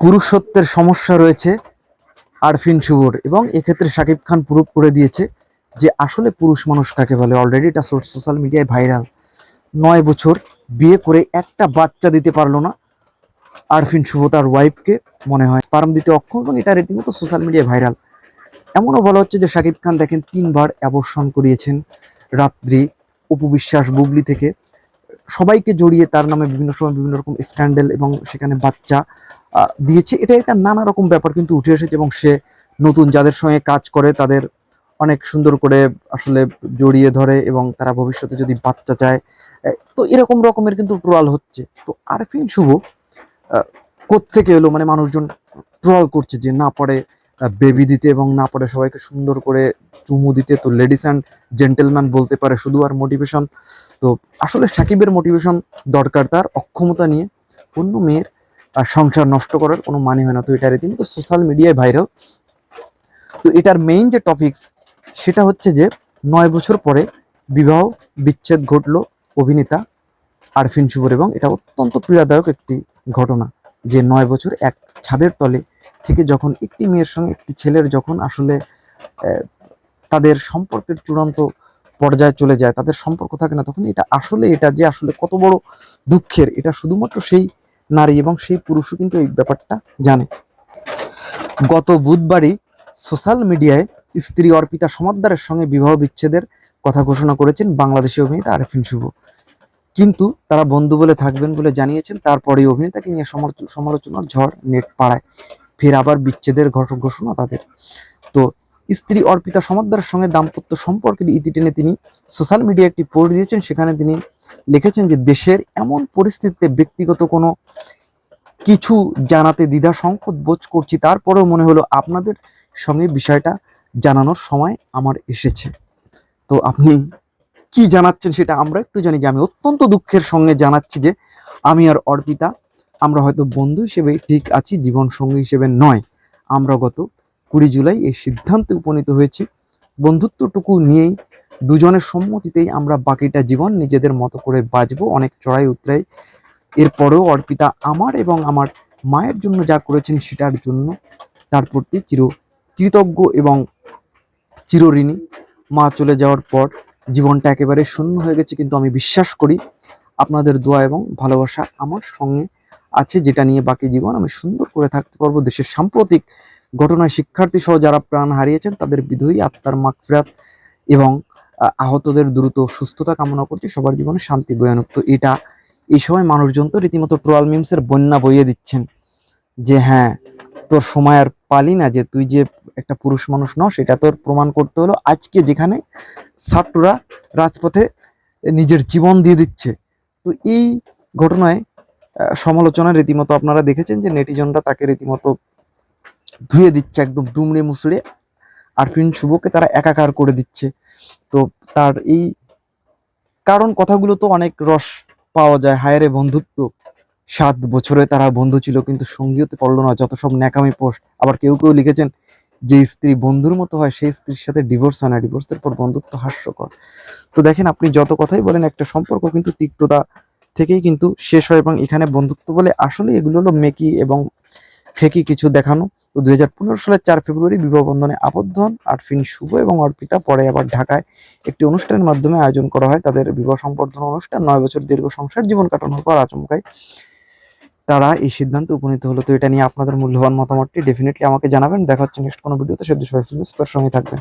পুরুষত্বের সমস্যা রয়েছে আরফিন শুভর এবং এক্ষেত্রে শাকিব খান প্রুভ করে দিয়েছে যে আসলে পুরুষ মানুষ কাকে বলে? অলরেডি এটা সোশ্যাল মিডিয়ায় ভাইরাল নয় বছর বিয়ে করে একটা বাচ্চা দিতে পারল না আরফিন শুভ তার ওয়াইফকে মনে হয়। পারম দিতে অক্ষম এবং এটা রীতিমতো সোশ্যাল মিডিয়ায় ভাইরাল এমনও বলা হচ্ছে যে শাকিব খান দেখেন তিনবার অ্যাবর্ষণ করিয়েছেন রাত্রি। উপবিশ্বাস বুবলি থেকে সবাইকে জড়িয়ে তার নামে বিভিন্ন সময় বিভিন্ন রকম স্ক্যান্ডেল এবং সেখানে বাচ্চা দিয়েছে। এটা একটা নানা রকম ব্যাপার কিন্তু উঠে এসেছে এবং সে নতুন যাদের সঙ্গে কাজ করে তাদের অনেক সুন্দর করে আসলে জড়িয়ে ধরে এবং তারা ভবিষ্যতে যদি বাচ্চা চায় তো এরকম রকমের কিন্তু ট্রল হচ্ছে। তো আরফিন শুভ আহ, কোত্থেকে এলো? মানে মানুষজন ট্রল করছে যে না পরে বেবি দিতে এবং না পরে সবাইকে সুন্দর করে চুমু দিতে। তো লেডিস অ্যান্ড জেন্টেলম্যান বলতে পারে শুধু আর মোটিভেশন তো আসলে সাকিবের মোটিভেশন দরকার তার অক্ষমতা নিয়ে। অন্য মেয়ের আহ, সংসার নষ্ট করার কোনো মানে হয় না তো এটা রীতিমতো সোশ্যাল মিডিয়ায় ভাইরাল তো এটার মেইন যে টপিকস সেটা হচ্ছে যে নয় বছর পরে বিবাহ বিচ্ছেদ ঘটলো অভিনেতা আরফিন শুভর এবং এটা অত্যন্ত পীড়াদায়ক একটি ঘটনা যে নয় বছর এক ছাদের তলে থেকে যখন একটি মেয়ের সঙ্গে একটি ছেলের যখন আসলে তাদের সম্পর্কের চূড়ান্ত পর্যায়ে চলে যায়, তাদের সম্পর্ক থাকে না, তখন এটা আসলে, এটা যে আসলে কত বড় দুঃখের, এটা শুধুমাত্র সেই নারী এবং সেই পুরুষও কিন্তু এই ব্যাপারটা জানে। গত বুধবারই সোশ্যাল মিডিয়ায় স্ত্রী অর্পিতা সমাদ্দারের সঙ্গে বিবাহ বিচ্ছেদের কথা ঘোষণা করেছেন বাংলাদেশি অভিনেতা আরফিন শুভ। কিন্তু তারা বন্ধু বলে থাকবেন বলে জানিয়েছেন তারপরে অভিনেতাকে নিয়ে সমালোচ- সমালোচনার ঝড় নেট পাড়ায় ফের আবার বিচ্ছেদের ঘট- ঘোষণা তাদের। তো স্ত্রী অর্পিতা সমাদ্দারের সঙ্গে দাম্পত্য সম্পর্কের ইতি টেনে তিনি সোশ্যাল মিডিয়ায় একটি পোস্ট দিয়েছেন, সেখানে তিনি লিখেছেন যে, দেশের এমন পরিস্থিতিতে ব্যক্তিগত কোনো কিছু জানাতে দ্বিধা সংকোচ বোধ করছি। তারপরেও মনে হলো আপনাদের সঙ্গে বিষয়টা জানানোর সময় আমার এসেছে। তো আপনি কি জানাচ্ছেন সেটা আমরা একটু জানি যে, আমি অত্যন্ত দুঃখের সঙ্গে জানাচ্ছি যে, আমি আর অর্পিতা আমরা হয়তো বন্ধু হিসেবে ঠিক আছি জীবন সঙ্গী হিসেবে নয়। আমরা গত কুড়ি জুলাই এই সিদ্ধান্তে উপনীত হয়েছি। বন্ধুত্বটুকু নিয়েই, দুজনের সম্মতিতেই আমরা বাকিটা জীবন নিজেদের মতো করে বাঁচবো, অনেক চড়াই উতরাই। এরপরেও অর্পিতা আমার এবং আমার মায়ের জন্য যা করেছেন সেটার জন্য তার প্রতি চির কৃতজ্ঞ এবং চিরঋণী। মা চলে যাওয়ার পর জীবনটা একেবারে শূন্য হয়ে গেছে, কিন্তু আমি বিশ্বাস করি আপনাদের দোয়া এবং ভালোবাসা আমার সঙ্গে আছে, যেটা নিয়ে বাকি জীবন আমি সুন্দর করে থাকতে পারব। দেশের সাম্প্রতিক ঘটনায় শিক্ষার্থী সহ যারা প্রাণ হারিয়েছেন, তাদের বিধয়ী আত্মার মাগফিরাত এবং আহতদের দ্রুত সুস্থতা কামনা করছি। সবার জীবনে শান্তি বয়ানুক তো এটা এই সময় মানুষজন তো রীতিমতো ট্রোয়াল মিমসের বন্যা বইয়ে দিচ্ছেন যে হ্যাঁ তোর সময় আর পালি না যে, তুই যে একটা পুরুষ মানুষ ন সেটা তোর প্রমাণ করতে হলো। আজকে যেখানে ছাত্ররা রাজপথে নিজের জীবন দিয়ে দিচ্ছে। তো এই ঘটনায় সমালোচনা রীতিমতো আপনারা দেখেছেন যে নেটিজনরা তাকে রীতিমতো ধুয়ে দিচ্ছে একদম দুমড়ে মুসড়ে আরফিন শুভকে তারা একাকার করে দিচ্ছে। তো তার এই কারণ কথাগুলো তো অনেক রস পাওয়া যায়, হায়ারে বন্ধুত্ব। সাত বছরে তারা বন্ধু ছিল, কিন্তু সঙ্গী পড়ল না, যত সব ন্যাকামি পোস্ট। আবার কেউ কেউ লিখেছেন, যে স্ত্রী বন্ধুর মতো হয়, সেই স্ত্রীর সাথে ডিভোর্স হয় না ডিভোর্সের পর বন্ধুত্ব হাস্যকর। তো দেখেন, আপনি যত কথাই বলেন, একটা সম্পর্ক কিন্তু তিক্ততা থেকেই কিন্তু শেষ হয় এবং এখানে বন্ধুত্ব বলে আসলে এগুলো হলো মেকি এবং ফেকি কিছু দেখানো। তো দুই হাজার পনেরো সালের চার ফেব্রুয়ারি বিবাহ বন্ধনে আবদ্ধ হন। আরফিন শুভ এবং অর্পিতা পরে আবার ঢাকায় একটি অনুষ্ঠানের মাধ্যমে আয়োজন করা হয়। তাদের বিবাহ সম্বর্ধনা অনুষ্ঠান নয় বছর দীর্ঘ সংসার জীবন কাটানোর পর আচমকায় তারা এই সিদ্ধান্তে উপনীত হলো। তো এটা নিয়ে আপনাদের মূল্যবান মতামতটি ডেফিনেটলি আমাকে জানাবেন। দেখা হচ্ছে নেক্সট কোনো ভিডিওতে। সব সবাই ফিল্ম সঙ্গে থাকবেন।